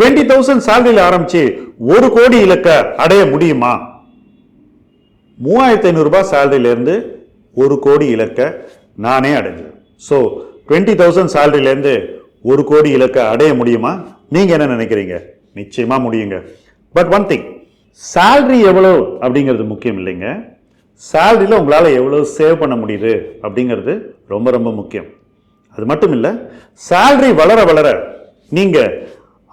Twenty thousand சேலரியில் ஆரம்பிச்சு ஒரு கோடி இலக்க அடைய முடியுமா? மூவாயிரத்தி ஐநூறுரூபா சேலரியிலேருந்து ஒரு கோடி இலக்க நானே அடைஞ்சேன். ஸோ டுவெண்ட்டி தௌசண்ட் சேலரியிலேருந்து ஒரு கோடி இலக்க அடைய முடியுமா? நீங்கள் என்ன நினைக்கிறீங்க? நிச்சயமாக முடியுங்க. பட் ஒன் திங் சேல்ரி எவ்வளோ அப்படிங்கிறது முக்கியம் இல்லைங்க. சேல்ரியில் உங்களால் எவ்வளோ சேவ் பண்ண முடியுது அப்படிங்கிறது ரொம்ப ரொம்ப முக்கியம். அது மட்டும் இல்லை சேல்ரி வளர வளர நீங்கள்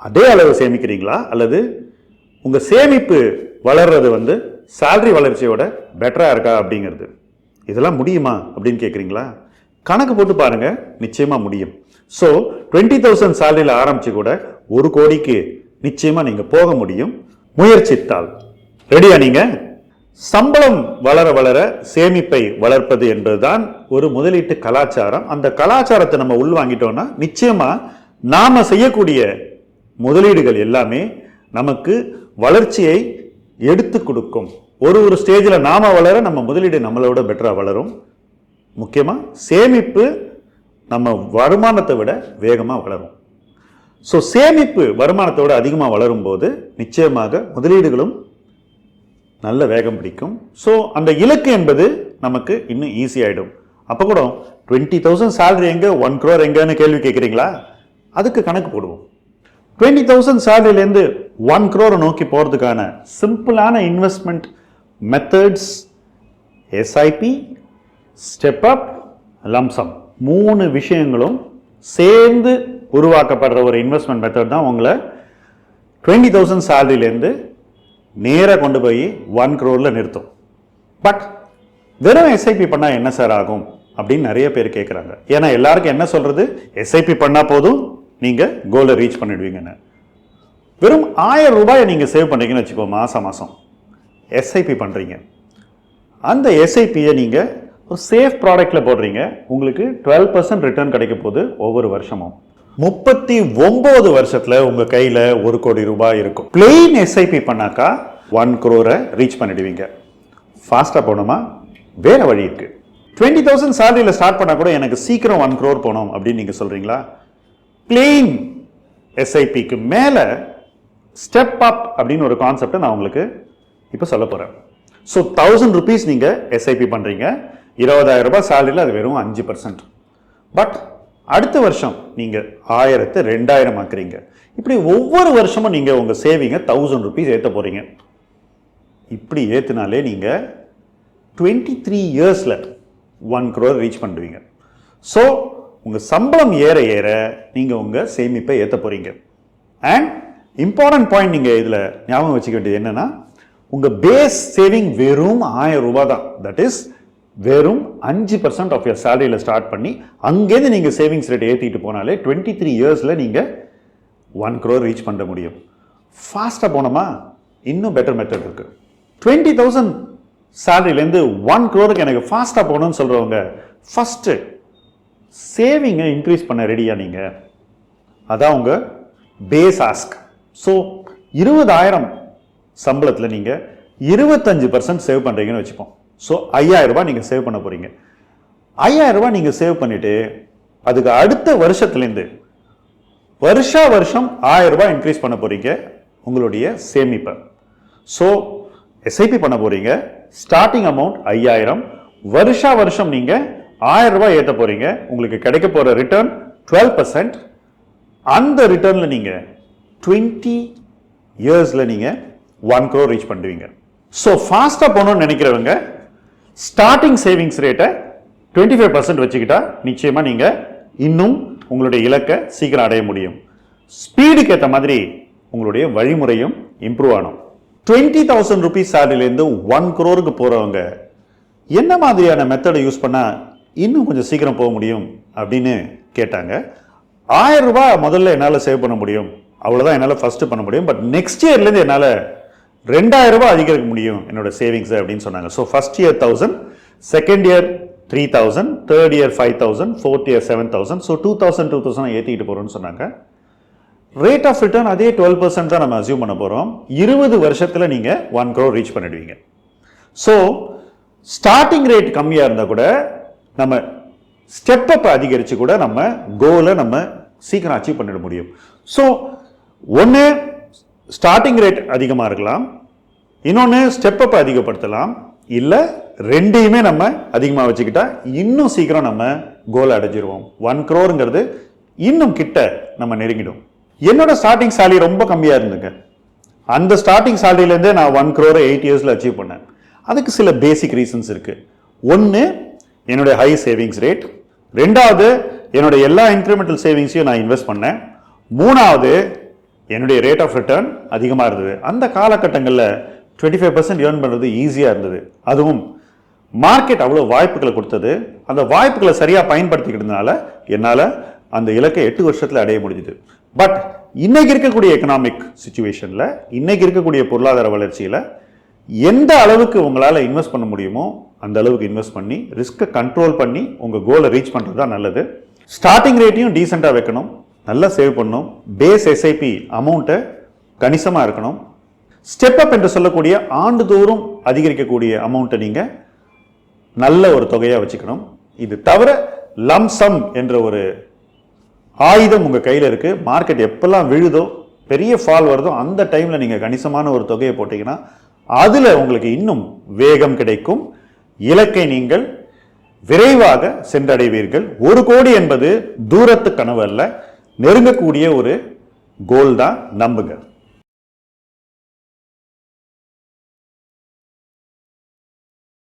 அதே அளவு சேமிக்கிறீங்களா? அல்லது உங்கள் சேமிப்பு வளர்றது வந்து சேல்ரி வளர்ச்சியோட பெட்டராக இருக்கா அப்படிங்கிறது. இதெல்லாம் முடியுமா அப்படின்னு கேட்குறீங்களா கணக்கு போட்டு பாருங்கள் நிச்சயமாக முடியும். ஸோ டுவெண்ட்டி தௌசண்ட் சேலரியில் ஆரம்பித்து கூட ஒரு கோடிக்கு நிச்சயமாக நீங்கள் போக முடியும். முயற்சித்தால். ரெடியா நீங்கள் சம்பளம் வளர வளர சேமிப்பை வளர்ப்பது என்பதுதான் ஒரு முதலீட்டு கலாச்சாரம். அந்த கலாச்சாரத்தை நம்ம உள்வாங்கிட்டோம்னா நிச்சயமாக நாம் செய்யக்கூடிய முதலீடுகள் எல்லாமே நமக்கு வளர்ச்சியை எடுத்து கொடுக்கும். ஒரு ஒரு ஸ்டேஜில் நாம வளர நம்ம முதலீடு நம்மளோட பெட்டராக வளரும். முக்கியமாக சேமிப்பு நம்ம வருமானத்தை விட வேகமாக வளரும். ஸோ சேமிப்பு வருமானத்தை விட அதிகமாக வளரும் போது நிச்சயமாக முதலீடுகளும் நல்ல வேகம் பிடிக்கும். ஸோ அந்த இலக்கு என்பது நமக்கு இன்னும் ஈஸியாகிடும் அப்போ கூட டுவெண்ட்டி தௌசண்ட் சேலரி எங்கே ஒன் க்ரோர் எங்கேன்னு கேள்வி கேட்குறீங்களா? அதுக்கு கணக்கு போடுவோம். டுவெண்ட்டி தௌசண்ட் சேலரியிலேருந்து ஒன் க்ரோரை நோக்கி போகிறதுக்கான சிம்பிளான investment methods SIP step up lump sum மூணு விஷயங்களும் சேர்ந்து உருவாக்கப்படுற ஒரு இன்வெஸ்ட்மெண்ட் மெத்தட் தான் உங்களை டுவெண்ட்டி தௌசண்ட் சேலரியிலேருந்து நேராக கொண்டு போய் ஒன் க்ரோரில் நிறுத்தும். பட் வெறும் எஸ்ஐபி பண்ணால் என்ன சார் ஆகும் அப்படின்னு நிறைய பேர் கேட்குறாங்க ஏன்னா எல்லாருக்கும் என்ன சொல்கிறது எஸ்ஐபி பண்ணால் போதும் நீங்கள் கோலை ரீச் பண்ணிடுவீங்கன்னு. வெறும் ஆயிரம் ரூபாயை நீங்கள் சேவ் பண்ணுறீங்கன்னு வச்சுக்கோ மாதம் மாதம் எஸ்ஐபி பண்ணுறீங்க அந்த எஸ்ஐபியை நீங்கள் ஒரு சேஃப் ப்ராடக்ட்டில் போடுறீங்க. உங்களுக்கு டுவெல் பர்சன்ட் ரிட்டர்ன் கிடைக்க போகுது ஒவ்வொரு வருஷமும். முப்பத்தி ஒம்பது வருஷத்தில் உங்கள் கையில் ஒரு கோடி ரூபாய் இருக்கும். பிளெயின் எஸ்ஐபி பண்ணாக்கா ஒன் க்ரோரை ரீச் பண்ணிடுவீங்க. ஃபாஸ்ட்டாக போகணுமா? வேறு வழி இருக்குது டுவெண்ட்டி தௌசண்ட் சேலரியில் ஸ்டார்ட் பண்ணால் கூட எனக்கு சீக்கிரம் ஒன் க்ரோர் போகணும் அப்படின்னு நீங்கள் சொல்கிறீங்களா கிளீன் எஸ்ஐபிக்கு மேலே ஸ்டெப் அப் அப்படின்னு ஒரு கான்செப்டை நான் உங்களுக்கு இப்போ சொல்ல போகிறேன் ஸோ தௌசண்ட் ருபீஸ் நீங்கள் எஸ்ஐபி பண்ணுறீங்க இருபதாயிரம் ரூபாய் சேலரியில் அது வெறும் அஞ்சு பர்சன்ட் பட் அடுத்த வருஷம் நீங்கள் ஆயிரத்தை ரெண்டாயிரம் ஆக்குறீங்க. இப்படி ஒவ்வொரு வருஷமும் நீங்கள் உங்கள் சேவிங்கை தௌசண்ட் ருபீஸ் ஏற்ற போகிறீங்க இப்படி ஏற்றுனாலே நீங்கள் டுவெண்ட்டி த்ரீ இயர்ஸில் ஒன் க்ரோர் ரீச் பண்ணுவீங்க. ஸோ உங்கள் சம்பளம் ஏற ஏற நீங்கள் உங்கள் சேமிப்பை ஏற்ற போகிறீங்க அண்ட் இம்பார்ட்டன்ட் பாயிண்ட் நீங்கள் இதில் ஞாபகம் வச்சுக்க வேண்டியது என்னென்னா உங்கள் பேஸ் சேவிங் வெறும் ஆயிரம் ரூபாய் தான். தட் இஸ் வெறும் அஞ்சு பர்சன்ட் ஆஃப் யர் சேலரியில் ஸ்டார்ட் பண்ணி அங்கேருந்து நீங்கள் சேவிங்ஸ் ரேட் ஏற்றிட்டு போனாலே டுவெண்ட்டி த்ரீ இயர்ஸில் நீங்கள் ஒன் க்ரோர் ரீச் பண்ண முடியும். ஃபாஸ்ட்டாக போனோமா? இன்னும் பெட்டர் மெத்தட் இருக்குது டுவெண்ட்டி தௌசண்ட் சேலரியிலேருந்து ஒன் க்ரோருக்கு எனக்கு ஃபாஸ்ட்டாக போகணும்னு சொல்கிறவங்க ஃபஸ்ட்டு சேவிங்கை இன்க்ரீஸ் பண்ண ரெடியா நீங்கள் அதான் உங்கள் பேஸ் ஆஸ்க் ஸோ இருபதாயிரம் சம்பளத்தில் நீங்கள் இருபத்தஞ்சு பர்சன்ட் சேவ் பண்ணுறீங்கன்னு வச்சுப்போம். ஸோ ஐயாயிரரூபா நீங்கள் சேவ் பண்ண போகிறீங்க ஐயாயிரரூபா நீங்கள் சேவ் பண்ணிவிட்டு அதுக்கு அடுத்த வருஷத்துலேருந்து வருஷா வருஷம் ஆயிரம் இன்க்ரீஸ் பண்ண போகிறீங்க உங்களுடைய சேமிப்பை. ஸோ எஸ்ஐபி பண்ண போகிறீங்க ஸ்டார்டிங் அமௌண்ட் ஐயாயிரம். வருஷா வருஷம் நீங்கள் ஆயிரம் ரூபாய் ஏற்ற போகிறீங்க உங்களுக்கு கிடைக்க போகிற ரிட்டர்ன் டுவெல் பர்சன்ட் அந்த ரிட்டர்னில் நீங்கள் டுவெண்ட்டி இயர்ஸில் நீங்கள் ஒன் க்ரோர் ரீச் பண்ணுவீங்க. ஸோ ஃபாஸ்ட்டாக போகணும்னு நினைக்கிறவங்க ஸ்டார்டிங் சேவிங்ஸ் ரேட்டை டுவெண்ட்டி ஃபைவ் பர்சன்ட் வச்சுக்கிட்டா நிச்சயமாக நீங்கள் இன்னும் உங்களுடைய இலக்கை சீக்கிரம் அடைய முடியும். ஸ்பீடுக்கு ஏற்ற மாதிரி உங்களுடைய வழிமுறையும் இம்ப்ரூவ் ஆகும் டுவெண்ட்டி தௌசண்ட் ருபீஸ் சேலரிலேருந்து ஒன் க்ரோருக்கு போகிறவங்க என்ன மாதிரியான மெத்தடை யூஸ் பண்ணால் இன்னும் கொஞ்சம் சீக்கிரம் போக முடியும் அப்படின்னு கேட்டாங்க. ஆயிரம் ரூபாய் முதல்ல என்னால் சேவ் பண்ண முடியும். அவ்வளோதான் என்னால் ஃபஸ்ட்டு பண்ண முடியும். பட் நெக்ஸ்ட் இயர்லேருந்து என்னால் ரெண்டாயிரம் ரூபாய் அதிகரிக்க முடியும் என்னோட சேவிங்ஸ் அப்படின்னு சொன்னாங்க. So first year thousand second year three thousand third year five thousand fourth year seven thousand so two thousand two thousand ஏற்றிக்கிட்டு போகிறோம்னு சொன்னாங்க. ரேட் ஆஃப் ரிட்டர்ன் அதே டுவெல் பர்சன்ட் தான் நம்ம அசியூம் பண்ண போகிறோம் இருபது வருஷத்தில் நீங்கள் ஒன் க்ரோ ரீச் பண்ணிடுவீங்க. ஸோ ஸ்டார்டிங் ரேட் கம்மியாக இருந்தால் கூட நம்ம ஸ்டெப் அப் அதிகரித்து கூட நம்ம கோலை நம்ம சீக்கிரம் அச்சீவ் பண்ணிட முடியும். ஸோ ஒன்று ஸ்டார்டிங் ரேட் அதிகமாக இருக்கலாம். இன்னொன்று ஸ்டெப் அப் அதிகப்படுத்தலாம். இல்லை ரெண்டையுமே நம்ம அதிகமாக வச்சுக்கிட்டா இன்னும் சீக்கிரம் நம்ம கோல் அடைஞ்சிருவோம். ஒன் க்ரோருங்கிறது இன்னும் கிட்ட நம்ம நெருங்கிடும். என்னோட ஸ்டார்டிங் சேலரி ரொம்ப கம்மியாக இருந்துங்க அந்த ஸ்டார்டிங் சேலரியிலேருந்தே நான் ஒன் க்ரோரை எயிட் இயர்ஸில் அச்சீவ் பண்ணேன். அதுக்கு சில பேசிக் ரீசன்ஸ் இருக்குது ஒன்று என்னுடைய ஹை சேவிங்ஸ் ரேட் ரெண்டாவது என்னுடைய எல்லா இன்க்ரிமெண்டல் சேவிங்ஸையும் நான் இன்வெஸ்ட் பண்ணேன். மூணாவது என்னுடைய ரேட் ஆஃப் ரிட்டர்ன் அதிகமாக இருந்தது. அந்த காலகட்டங்களில் டுவெண்ட்டி ஃபைவ் பர்சன்ட் ஏர்ன் பண்ணுறது ஈஸியாக இருந்தது. அதுவும் மார்க்கெட் அவ்வளோ வாய்ப்புகளை கொடுத்தது. அந்த வாய்ப்புகளை சரியாக பயன்படுத்திக்கிட்டதுனால என்னால் அந்த இலக்கை எட்டு வருஷத்தில் அடைய முடிஞ்சுது. பட் இன்னைக்கு இருக்கக்கூடிய எக்கனாமிக் சுச்சுவேஷனில் இன்னைக்கு இருக்கக்கூடிய பொருளாதார வளர்ச்சியில் எந்த அளவுக்கு உங்களால் இன்வெஸ்ட் பண்ண முடியுமோ அந்த அளவுக்கு இன்வெஸ்ட் பண்ணி ரிஸ்க்கை கண்ட்ரோல் பண்ணி உங்கள் கோலை ரீச் பண்ணுறது தான் நல்லது. ஸ்டார்டிங் ரேட்டையும் டீசெண்டாக வைக்கணும். நல்லா சேவ் பண்ணணும். பேஸ் எஸ்ஐபி அமௌண்ட்டை கணிசமாக இருக்கணும். ஸ்டெப் அப் என்று சொல்லக்கூடிய ஆண்டுதோறும் அதிகரிக்கக்கூடிய அமௌண்ட்டை நீங்கள் நல்ல ஒரு தொகையாக வச்சுக்கணும். இது தவிர லம்சம் என்ற ஒரு ஆயுதம் உங்கள் கையில் இருக்குது மார்க்கெட் எப்பெல்லாம் விழுதோ பெரிய ஃபால் வருதோ அந்த டைமில் நீங்கள் கணிசமான ஒரு தொகையை போட்டிங்கன்னா அதில் உங்களுக்கு இன்னும் வேகம் கிடைக்கும். இலக்கை நீங்கள் விரைவாக சென்றடைவீர்கள். ஒரு கோடி என்பது தூரத்து கனவு அல்ல. நெருங்கக்கூடிய ஒரு கோல் தான் நம்புங்கள்.